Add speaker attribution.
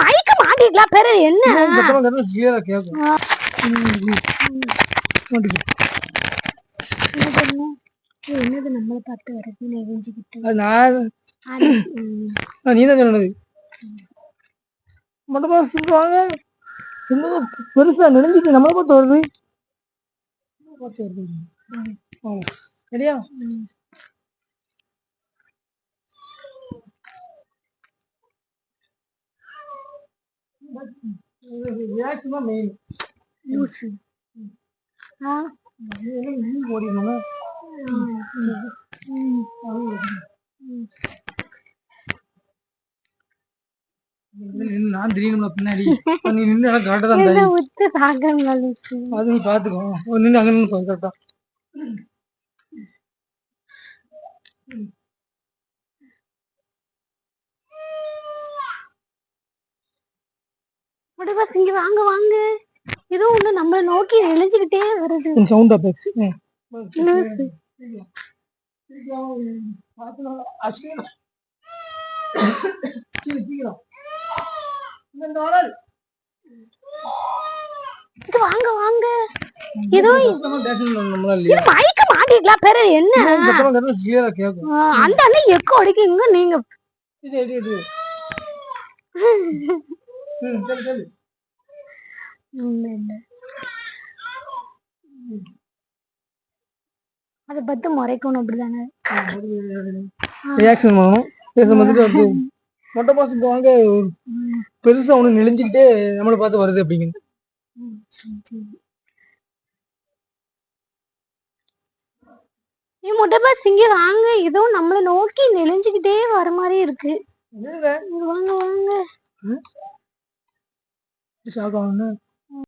Speaker 1: மயக்க மாட்டிக்கலாம் பேரு என்ன?
Speaker 2: கிளியரா.
Speaker 1: என்னது நம்மள பார்த்து வரது
Speaker 2: நான் நீ தான் சொன்னது. மட்டமா சொல்லுவாங்க பெருசா நெனைஞ்சிட்டு நம்மளை பார்த்து வருது. பார்த்து வருது. சரியா? தான் மெயின்
Speaker 1: லூசு ஆ
Speaker 2: ஓடிடணும் நான் திடீர்னு பின்னாடி நீ நின்று எனக்கு கரெக்டாக தான்
Speaker 1: என்ன லூசு
Speaker 2: அது நீ பார்த்துக்கோ நின்று அங்கே நின்று
Speaker 1: முடிவா இங்க வாங்க வாங்க. ஏதோ ஒண்ணு நம்மள நோக்கி நெளிஞ்சுக்கிட்டே வருது.
Speaker 2: சவுண்டா பேசு.
Speaker 1: வாங்க வாங்க. ஏதோ மயக்க மாட்டிக்கலாம் பேரு என்ன? அந்த அண்ணன் எக்கோ அடிக்குங்க நீங்க.
Speaker 2: ம்
Speaker 1: இல்ல. அத பத்தி முறைக்கணும் அப்படிதானே?
Speaker 2: ரியாக்ஷன் பண்ணணும் பேச வந்துட்டு வந்து மொட்டை பாசத்துக்கு வாங்க பெருசா ஒண்ணு நெளிஞ்சுக்கிட்டே நம்மளை பார்த்து வருது அப்படிங்க
Speaker 1: நீ முட்டப்பா சிங்க வாங்க ஏதோ நம்மள நோக்கி நெளிஞ்சுக்கிட்டே வர மாதிரி இருக்கு. இங்க வாங்க வாங்க.
Speaker 2: Dışarıda anne.